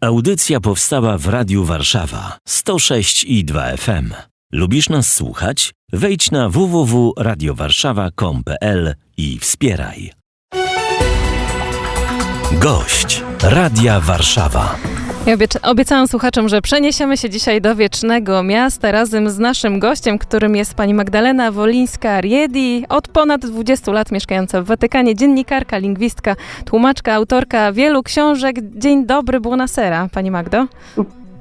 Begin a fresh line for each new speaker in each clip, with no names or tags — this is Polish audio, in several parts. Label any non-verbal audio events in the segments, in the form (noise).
Audycja powstała w Radiu Warszawa 106 i 2 FM. Lubisz nas słuchać? Wejdź na www.radiowarszawa.com.pl i wspieraj. Gość Radia Warszawa.
Ja obieca- obiecałam słuchaczom, że przeniesiemy się dzisiaj do Wiecznego Miasta razem z naszym gościem, którym jest pani Magdalena Wolińska-Riedi, od ponad 20 lat mieszkająca w Watykanie, dziennikarka, lingwistka, tłumaczka, autorka wielu książek. Dzień dobry, buonasera, pani Magdo.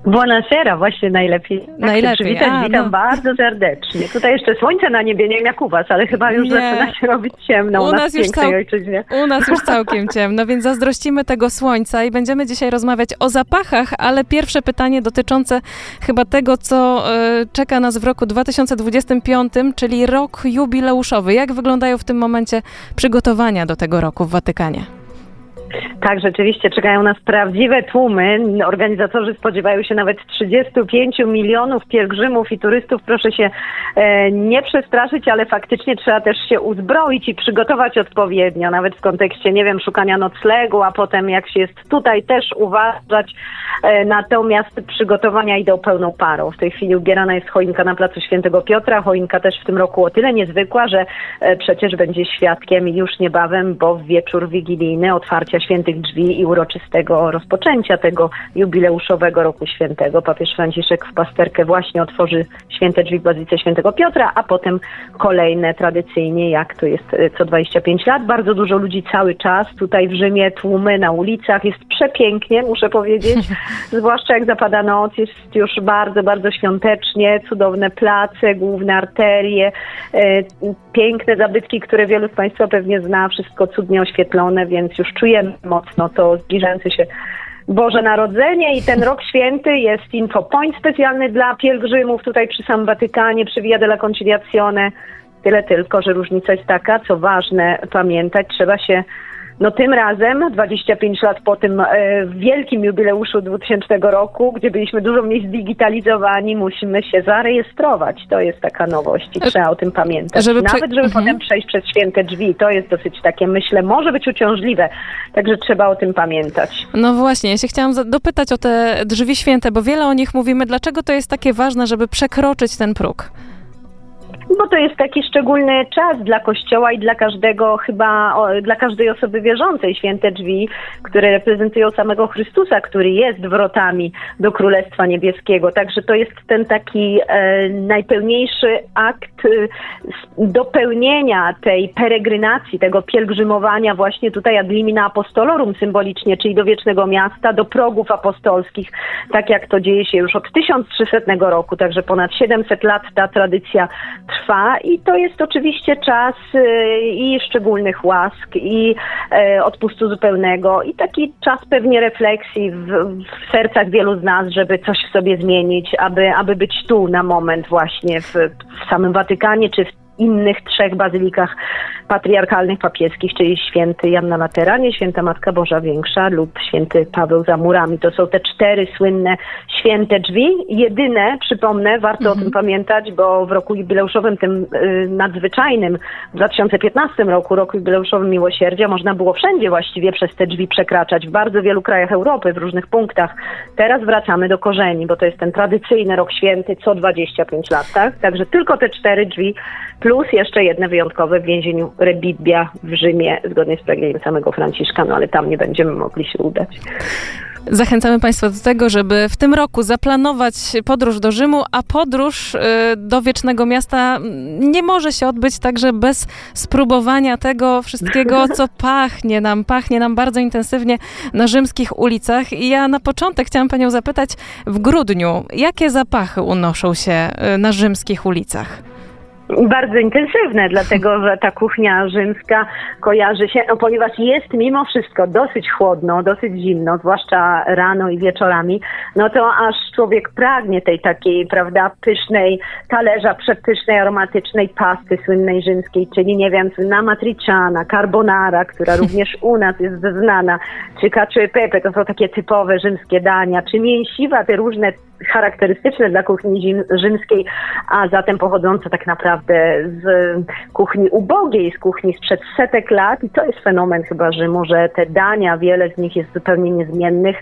Buonasera, właśnie najlepiej. Tak
Najlepiej,
Przywitać,
a,
witam
no.
bardzo serdecznie. Tutaj jeszcze słońce na niebie, nie wiem jak u was, ale chyba już
Nie.
zaczyna się robić ciemno u,
U
nas,
nas już cał-
ojczyźnie.
U nas już (laughs) całkiem ciemno, więc zazdrościmy tego słońca i będziemy dzisiaj rozmawiać o zapachach, ale pierwsze pytanie dotyczące chyba tego, co e, czeka nas w roku 2025, czyli rok jubileuszowy. Jak wyglądają w tym momencie przygotowania do tego roku w Watykanie?
Tak, rzeczywiście czekają nas prawdziwe tłumy. Organizatorzy spodziewają się nawet 35 milionów pielgrzymów i turystów. Proszę się e, nie przestraszyć, ale faktycznie trzeba też się uzbroić i przygotować odpowiednio, nawet w kontekście, nie wiem, szukania noclegu, a potem jak się jest tutaj też uważać. E, natomiast przygotowania idą pełną parą. W tej chwili ubierana jest choinka na placu Świętego Piotra. Choinka też w tym roku o tyle niezwykła, że e, przecież będzie świadkiem już niebawem, bo w wieczór wigilijny otwarcia świętych drzwi i uroczystego rozpoczęcia tego jubileuszowego roku świętego. Papież Franciszek w pasterkę właśnie otworzy święte drzwi w Bazylice Świętego Piotra, a potem kolejne tradycyjnie, jak to jest e, co 25 lat. Bardzo dużo ludzi cały czas tutaj w Rzymie, tłumy na ulicach. Jest przepięknie, muszę powiedzieć. (laughs) Zwłaszcza jak zapada noc, jest już bardzo, bardzo świątecznie. Cudowne place, główne arterie, e, piękne zabytki, które wielu z Państwa pewnie zna. Wszystko cudnie oświetlone, więc już czujemy mocno to zbliżające się Boże Narodzenie i ten rok święty jest infopoint specjalny dla pielgrzymów tutaj przy samym Watykanie, przy Via della Conciliazione. Tyle tylko, że różnica jest taka, co ważne pamiętać, trzeba się no tym razem, 25 lat po tym e, wielkim jubileuszu 2000 roku, gdzie byliśmy dużo mniej zdigitalizowani, musimy się zarejestrować. To jest taka nowość i
E,
trzeba o tym pamiętać.
żeby prze-
Nawet, żeby
Mhm.
potem przejść przez święte drzwi, to jest dosyć takie, myślę, może być uciążliwe. Także trzeba o tym pamiętać.
No właśnie, ja się chciałam dopytać o te drzwi święte, bo wiele o nich mówimy. Dlaczego to jest takie ważne, żeby przekroczyć ten próg?
Bo to jest taki szczególny czas dla Kościoła i dla każdego, chyba o, dla każdej osoby wierzącej. Święte drzwi, które reprezentują samego Chrystusa, który jest wrotami do Królestwa Niebieskiego. Także to jest ten taki e, najpełniejszy akt e, dopełnienia tej peregrynacji, tego pielgrzymowania właśnie tutaj ad limina apostolorum symbolicznie, czyli do wiecznego miasta, do progów apostolskich, tak jak to dzieje się już od 1300 roku, także ponad 700 lat ta tradycja trwa i to jest oczywiście czas y, i szczególnych łask i e, odpustu zupełnego i taki czas pewnie refleksji w, w sercach wielu z nas, żeby coś w sobie zmienić, aby, aby być tu na moment właśnie w, w samym Watykanie czy w innych trzech bazylikach patriarchalnych papieskich, czyli święty Jan na Lateranie, święta Matka Boża Większa lub święty Paweł za murami. To są te cztery słynne święte drzwi. Jedyne, przypomnę, warto o tym pamiętać, bo w roku jubileuszowym, tym y, nadzwyczajnym, w 2015 roku, roku jubileuszowym Miłosierdzia, można było wszędzie właściwie przez te drzwi przekraczać, w bardzo wielu krajach Europy, w różnych punktach. Teraz wracamy do korzeni, bo to jest ten tradycyjny rok święty co 25 lat, tak? Także tylko te cztery drzwi, plus jeszcze jedne wyjątkowe w więzieniu Rebibbia w Rzymie, zgodnie z pragnieniem samego Franciszka, no ale tam nie będziemy mogli się udać.
Zachęcamy Państwa do tego, żeby w tym roku zaplanować podróż do Rzymu, a podróż y, do Wiecznego Miasta nie może się odbyć także bez spróbowania tego wszystkiego, (laughs) co pachnie nam, pachnie nam bardzo intensywnie na rzymskich ulicach. I ja na początek chciałam Panią zapytać, w grudniu, jakie zapachy unoszą się y, na rzymskich ulicach?
Bardzo intensywne, dlatego że ta kuchnia rzymska kojarzy się, no, ponieważ jest mimo wszystko dosyć chłodno, dosyć zimno, zwłaszcza rano i wieczorami, no to aż człowiek pragnie tej takiej, prawda, pysznej talerza, przepysznej, aromatycznej pasty słynnej rzymskiej, czyli nie wiem, słynna matriciana, carbonara, która (laughs) również u nas jest znana, czy cacio e pepe, to są takie typowe rzymskie dania, czy mięsiwa, te różne charakterystyczne dla kuchni rzymskiej, a zatem pochodzące tak naprawdę naprawdę z kuchni ubogiej, z kuchni sprzed setek lat i to jest fenomen chyba Rzymu, że te dania, wiele z nich jest zupełnie niezmiennych,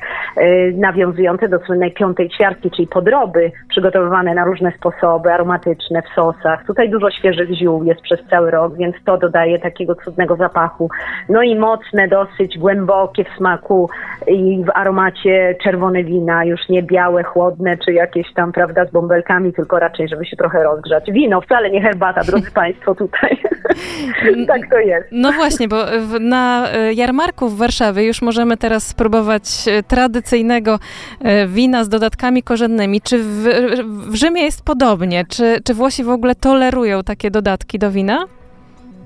nawiązujące do słynnej piątej ćwiartki, czyli podroby, przygotowywane na różne sposoby, aromatyczne, w sosach. Tutaj dużo świeżych ziół jest przez cały rok, więc to dodaje takiego cudnego zapachu. No i mocne, dosyć głębokie w smaku i w aromacie czerwone wina, już nie białe, chłodne, czy jakieś tam, prawda, z bąbelkami, tylko raczej, żeby się trochę rozgrzać. Wino, wcale nie herbata, drodzy (laughs) Państwo, tutaj. (laughs) tak to jest.
No właśnie, bo na e, jarmarku w Warszawie już możemy teraz spróbować e, tradycyjnego e, wina z dodatkami korzennymi. Czy w, w Rzymie jest podobnie? Czy, czy Włosi w ogóle tolerują takie dodatki do wina?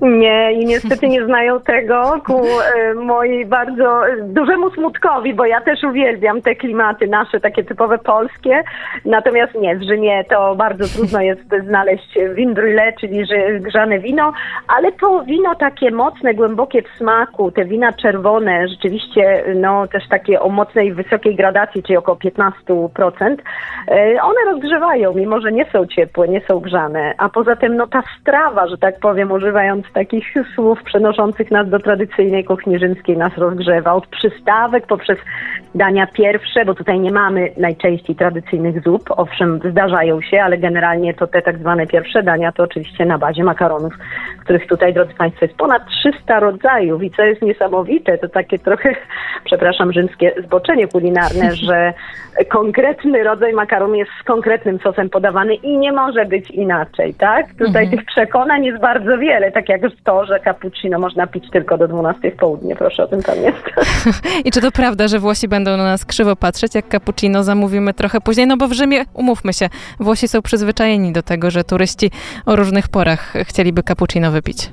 Nie, i niestety nie znają tego ku e, mojej bardzo dużemu smutkowi, bo ja też uwielbiam te klimaty nasze, takie typowe polskie. Natomiast nie, w Rzymie to bardzo trudno jest znaleźć win brûlé, czyli grzane wino, ale to wino takie mocne, głębokie w smaku, te wina czerwone, rzeczywiście no też takie o mocnej, wysokiej gradacji, czyli około 15%, e, one rozgrzewają, mimo że nie są ciepłe, nie są grzane. A poza tym no ta strawa, że tak powiem, używając takich słów przenoszących nas do tradycyjnej kuchni rzymskiej, nas rozgrzewa. Od przystawek poprzez dania pierwsze, bo tutaj nie mamy najczęściej tradycyjnych zup, owszem zdarzają się, ale generalnie to te tak zwane pierwsze dania to oczywiście na bazie makaronów, których tutaj, drodzy Państwo, jest ponad 300 rodzajów i co jest niesamowite, to takie trochę, (laughs) przepraszam, rzymskie zboczenie kulinarne, (laughs) że konkretny rodzaj makaronu jest z konkretnym sosem podawany i nie może być inaczej, tak? Tutaj
Mhm.
tych przekonań jest bardzo wiele, tak jak to, że cappuccino można pić tylko do 12 w południe, proszę o tym pamiętać. (laughs)
I czy to prawda, że Włosi będą na nas krzywo patrzeć, jak cappuccino zamówimy trochę później? No bo w Rzymie, umówmy się, Włosi są przyzwyczajeni do tego, że turyści o różnych porach chcieliby cappuccino wypić.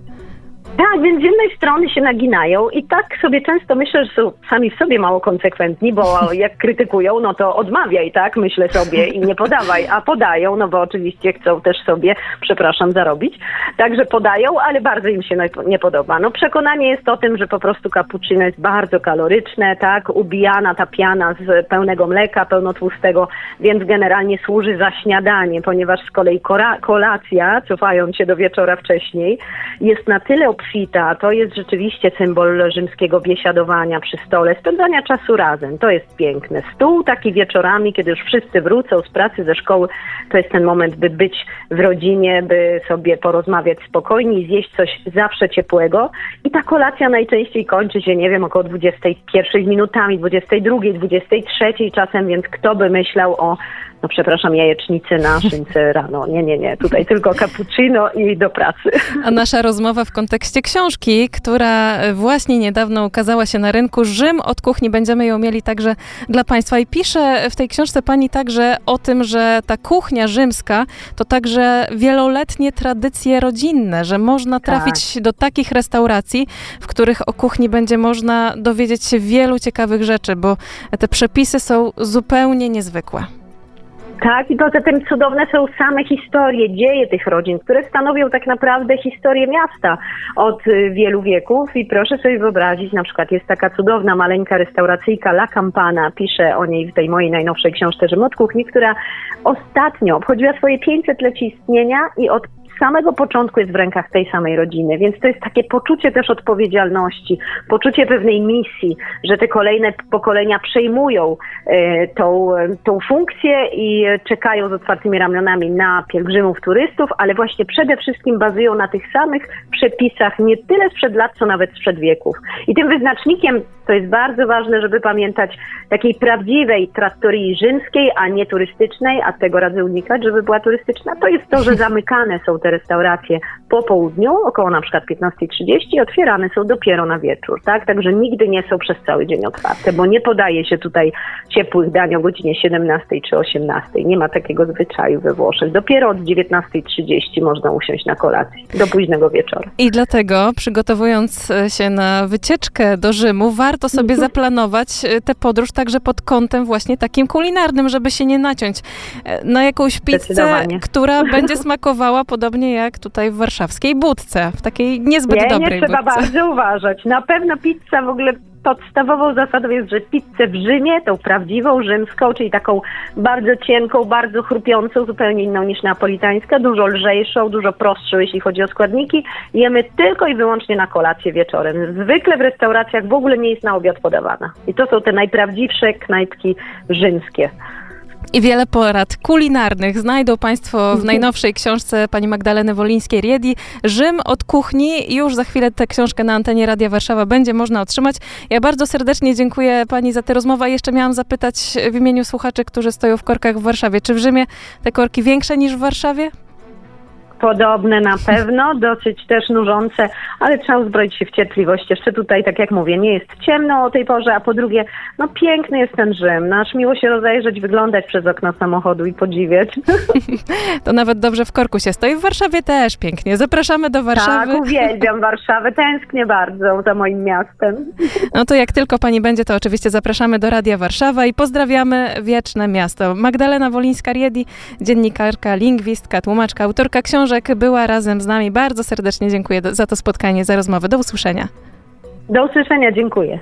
Tak, więc z jednej strony się naginają i tak sobie często myślę, że są sami w sobie mało konsekwentni, bo (laughs) jak krytykują, no to odmawiaj, tak, myślę sobie i nie podawaj, a podają, no bo oczywiście chcą też sobie, przepraszam, zarobić. Także podają, ale bardzo im się nie podoba. No przekonanie jest o tym, że po prostu cappuccino jest bardzo kaloryczne, tak, ubijana ta piana z pełnego mleka, pełnotłustego, więc generalnie służy za śniadanie, ponieważ z kolei kolacja, cofając się do wieczora wcześniej, jest na tyle obfita, to jest rzeczywiście symbol rzymskiego biesiadowania przy stole, spędzania czasu razem. To jest piękne. Stół taki wieczorami, kiedy już wszyscy wrócą z pracy, ze szkoły, to jest ten moment, by być w rodzinie, by sobie porozmawiać spokojnie i zjeść coś zawsze ciepłego. I ta kolacja najczęściej kończy się, nie wiem, około 21 minutami, 22, 23 czasem, więc kto by myślał o no przepraszam, jajecznicy na szynce (laughs) rano. Nie, nie, nie. Tutaj tylko cappuccino i do pracy.
A nasza rozmowa w kontekście książki, która właśnie niedawno ukazała się na rynku. Rzym od kuchni będziemy ją mieli także dla Państwa. I pisze w tej książce Pani także o tym, że ta kuchnia rzymska to także wieloletnie tradycje rodzinne, że można trafić do takich restauracji, w których o kuchni będzie można dowiedzieć się wielu ciekawych rzeczy, bo te przepisy są zupełnie niezwykłe.
Tak, i poza tym cudowne są same historie, dzieje tych rodzin, które stanowią tak naprawdę historię miasta od y, wielu wieków. I proszę sobie wyobrazić, na przykład jest taka cudowna, maleńka restauracyjka La Campana, piszę o niej w tej mojej najnowszej książce Rzym od kuchni, która ostatnio obchodziła swoje 500-lecie istnienia i od samego początku jest w rękach tej samej rodziny, więc to jest takie poczucie też odpowiedzialności, poczucie pewnej misji, że te kolejne pokolenia przejmują e, tą, tą funkcję i czekają z otwartymi ramionami na pielgrzymów, turystów, ale właśnie przede wszystkim bazują na tych samych przepisach, nie tyle sprzed lat, co nawet sprzed wieków. I tym wyznacznikiem, to jest bardzo ważne, żeby pamiętać, takiej prawdziwej trattorii rzymskiej, a nie turystycznej, a tego radzę unikać, żeby była turystyczna, to jest to, że (laughs) zamykane są te restauracje po południu, około na przykład 15.30 i otwierane są dopiero na wieczór, tak? Także nigdy nie są przez cały dzień otwarte, bo nie podaje się tutaj ciepłych dań o godzinie 17 czy 18. Nie ma takiego zwyczaju we Włoszech. Dopiero od 19.30 można usiąść na kolację, do późnego wieczora.
I dlatego, przygotowując e, się na wycieczkę do Rzymu, warto sobie (laughs) zaplanować e, tę podróż także pod kątem właśnie takim kulinarnym, żeby się nie naciąć e, na jakąś pizzę, która będzie smakowała podobnie jak tutaj w warszawskiej budce, w takiej niezbyt
Nie,
dobrej
nie trzeba
budce.
bardzo uważać. Na pewno pizza w ogóle podstawową zasadą jest, że pizzę w Rzymie, tą prawdziwą rzymską, czyli taką bardzo cienką, bardzo chrupiącą, zupełnie inną niż napolitańska, dużo lżejszą, dużo prostszą, jeśli chodzi o składniki, jemy tylko i wyłącznie na kolację wieczorem. Zwykle w restauracjach w ogóle nie jest na obiad podawana. I to są te najprawdziwsze knajpki rzymskie.
I wiele porad kulinarnych znajdą Państwo w najnowszej książce pani Magdaleny Wolińskiej-Riedi. Rzym od kuchni. Już za chwilę tę książkę na antenie Radia Warszawa będzie można otrzymać. Ja bardzo serdecznie dziękuję Pani za tę rozmowę. Jeszcze miałam zapytać w imieniu słuchaczy, którzy stoją w korkach w Warszawie. Czy w Rzymie te korki większe niż w Warszawie?
Podobne na pewno, dosyć też nużące, ale trzeba uzbroić się w cierpliwość. Jeszcze tutaj, tak jak mówię, nie jest ciemno o tej porze, a po drugie, no piękny jest ten Rzym. Aż miło się rozejrzeć, wyglądać przez okno samochodu i podziwiać. (laughs)
To nawet dobrze w korku się stoi. W Warszawie też pięknie. Zapraszamy do Warszawy.
Tak, uwielbiam Warszawę, tęsknię bardzo za moim miastem.
No to jak tylko pani będzie, to oczywiście zapraszamy do Radia Warszawa i pozdrawiamy wieczne miasto. Magdalena Wolińska-Riedi, dziennikarka, lingwistka, tłumaczka, autorka książek była razem z nami. Bardzo serdecznie dziękuję za to spotkanie, za rozmowę. Do usłyszenia.
Do usłyszenia, dziękuję.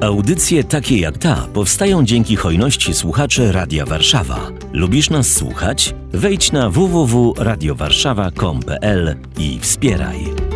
Audycje takie jak ta powstają dzięki hojności słuchaczy Radia Warszawa. Lubisz nas słuchać? Wejdź na www.radiowarszawa.com.pl i wspieraj.